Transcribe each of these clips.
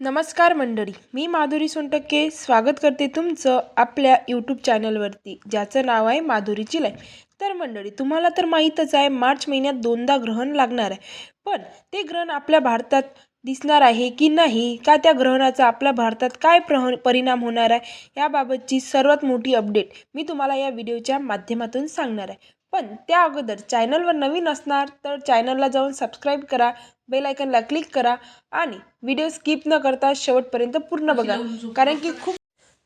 नमस्कार मंडळी मी माधुरी सोनटक्के स्वागत करते तुमचं आपल्या यूट्यूब चॅनलवरती ज्याचं नाव आहे माधुरीची लाईफ तर मंडळी तुम्हाला तर माहीतच आहे मार्च महिन्यात दोनदा ग्रहण लागणार आहे. पण ते ग्रहण आपल्या भारतात दिसणार आहे की नाही का त्या ग्रहणाचा आपल्या भारतात काय प्रह परिणाम होणार आहे याबाबतची सर्वात मोठी अपडेट मी तुम्हाला या व्हिडिओच्या माध्यमातून सांगणार आहे. पण त्या अगोदर चॅनलवर नवीन असणार तर चॅनलला जाऊन सबस्क्राईब करा बेल आयकनला क्लिक करा आणि व्हिडिओ स्किप न करता शेवटपर्यंत पूर्ण बघा. कारण की खूप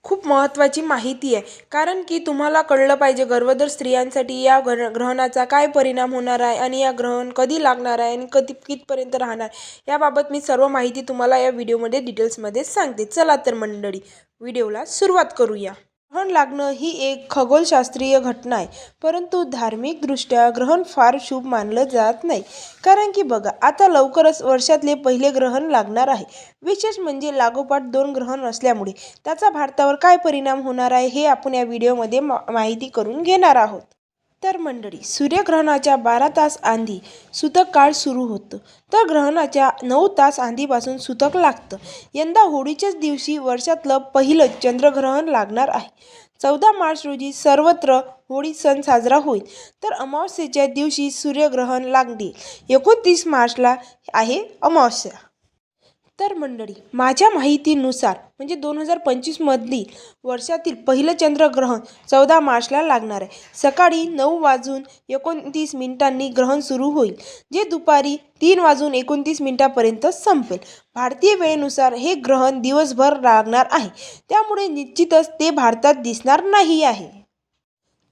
खूप महत्त्वाची माहिती आहे. कारण की तुम्हाला कळलं पाहिजे गर्भधर स्त्रियांसाठी या ग्रह ग्रहणाचा काय परिणाम होणार आहे आणि या ग्रहण कधी लागणार आहे आणि कधी कितपर्यंत राहणार याबाबत मी सर्व माहिती तुम्हाला या व्हिडिओमध्ये डिटेल्समध्ये सांगते. चला तर मंडळी व्हिडिओला सुरुवात करूया. ग्रहण लागणं ही एक खगोलशास्त्रीय घटना आहे. परंतु धार्मिकदृष्ट्या ग्रहण फार शुभ मानलं जात नाही. कारण की बघा आता लवकरच वर्षातले पहिले ग्रहण लागणार आहे. विशेष म्हणजे लागोपाठ दोन ग्रहण असल्यामुळे. त्याचा भारतावर काय परिणाम होणार आहे हे आपण या व्हिडिओमध्ये मा माहिती करून घेणार आहोत. तर मंडळी सूर्यग्रहणाच्या बारा तास आधी सुतक काळ सुरू होतं. तर ग्रहणाच्या नऊ तास आधीपासून सुतक लागतं. यंदा होळीच्याच दिवशी वर्षातलं पहिलं चंद्रग्रहण लागणार आहे. चौदा मार्च रोजी सर्वत्र होळी सण साजरा होईल. तर अमावस्येच्या दिवशी सूर्यग्रहण लागते एकोणतीस मार्चला आहे अमावस्या. तर मंडळी माझ्या माहितीनुसार म्हणजे दोन हजार पंचवीसमधली वर्षातील पहिलं चंद्रग्रहण चौदा मार्चला लागणार आहे. सकाळी नऊ वाजून एकोणतीस मिनिटांनी ग्रहण सुरू होईल जे दुपारी तीन वाजून एकोणतीस मिनिटापर्यंत संपेल. भारतीय वेळेनुसार हे ग्रहण दिवसभर लागणार आहे. त्यामुळे निश्चितच ते भारतात दिसणार नाही आहे.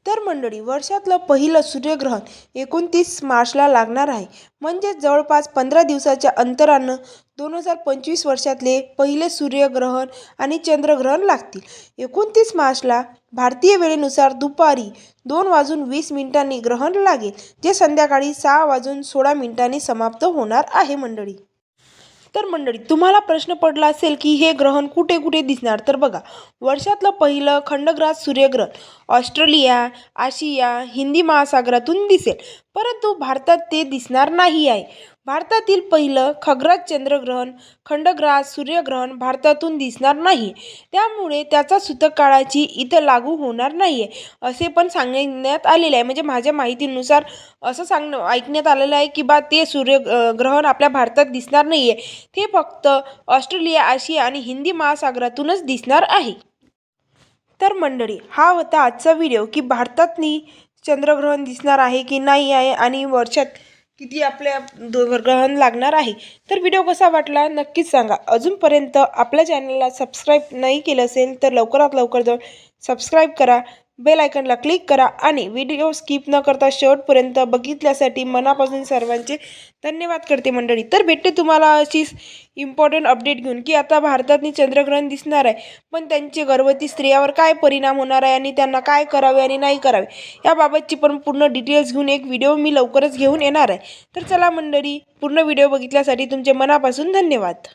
तर मंडळी वर्षातलं पहिलं सूर्यग्रहण एकोणतीस मार्चला लागणार आहे. म्हणजेच जवळपास पंधरा दिवसाच्या अंतरानं दोन हजार पंचवीस वर्षातले पहिले सूर्यग्रहण आणि चंद्रग्रहण लागतील. एकोणतीस मार्चला भारतीय वेळेनुसार दुपारी दोन वाजून वीस मिनिटांनी ग्रहण लागेल जे संध्याकाळी सहा वाजून सोळा मिनिटांनी समाप्त होणार आहे मंडळी. तर मंडळी तुम्हाला प्रश्न पडला असेल की हे ग्रहण कुठे कुठे दिसणार? तर बघा वर्षातलं पहिलं खंडग्रास सूर्यग्रहण ऑस्ट्रेलिया आशिया हिंदी महासागरातून दिसेल. परंतु भारतात ते दिसणार नाही आहे. भारतातील पहिलं खग्रास चंद्रग्रहण खंडग्रास सूर्यग्रहण भारतातून दिसणार नाही. त्यामुळे त्याचा सूतक काळाची इथं लागू होणार नाही आहे असे पण सांगण्यात आलेले आहे. म्हणजे माझ्या माहितीनुसार असं सांगणं ऐकण्यात आलेलं आहे की बा ते सूर्य ग्रहण आपल्या भारतात दिसणार नाही आहे ते फक्त ऑस्ट्रेलिया आशिया आणि हिंदी महासागरातूनच दिसणार आहे. तर मंडळी हा होता आजचा व्हिडिओ की भारतातनी चंद्रग्रहण दिसणार आहे की नाही आहे आणि वर्षात किती आपल्या दो ग्रहण लागणार आहे. तर व्हिडिओ कसा वाटला नक्कीच सांगा. अजूनपर्यंत आपल्या चॅनलला सबस्क्राईब नाही केलं असेल तर लवकरात लवकर जाऊन सबस्क्राईब करा. बेल आयकनला क्लिक करा आणि व्हिडिओ स्किप न करता शेवटपर्यंत बघितल्यासाठी मनापासून सर्वांचे धन्यवाद करते मंडळी. तर भेटते तुम्हाला अशीच इम्पॉर्टंट अपडेट घेऊन की आता भारतातनी चंद्रग्रहण दिसणार आहे पण त्यांचे गर्भवती स्त्रियावर काय परिणाम होणार आहे आणि त्यांना काय करावे आणि नाही करावे याबाबतची पण पूर्ण डिटेल्स घेऊन एक व्हिडिओ मी लवकरच घेऊन येणार आहे. तर चला मंडळी पूर्ण व्हिडिओ बघितल्यासाठी तुमचे मनापासून धन्यवाद.